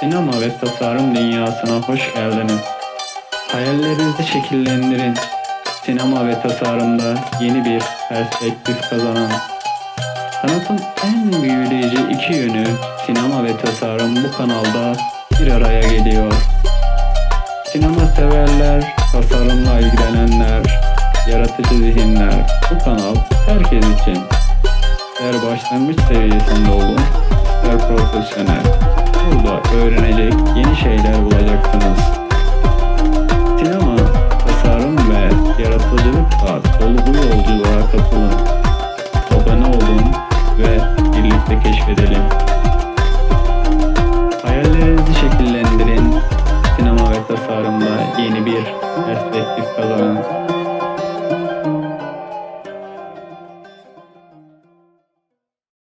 Sinema ve tasarım dünyasına hoş geldiniz. Hayallerinizi şekillendirin. Sinema ve tasarımda yeni bir perspektif kazanan. Sanatın en büyüleyici iki yönü sinema ve tasarım bu kanalda bir araya geliyor. Sinema severler, tasarımla ilgilenenler, yaratıcı zihinler. Bu kanal herkes için. İster başlangıç seviyesinde olun, şeyler bulacaksınız. Sinema, tasarım ve yaratıcılıkla dolu bu yolculuğa katılın. Abone olun ve birlikte keşfedelim. Hayallerinizi şekillendirin. Sinema ve tasarımda yeni bir perspektif kazanın.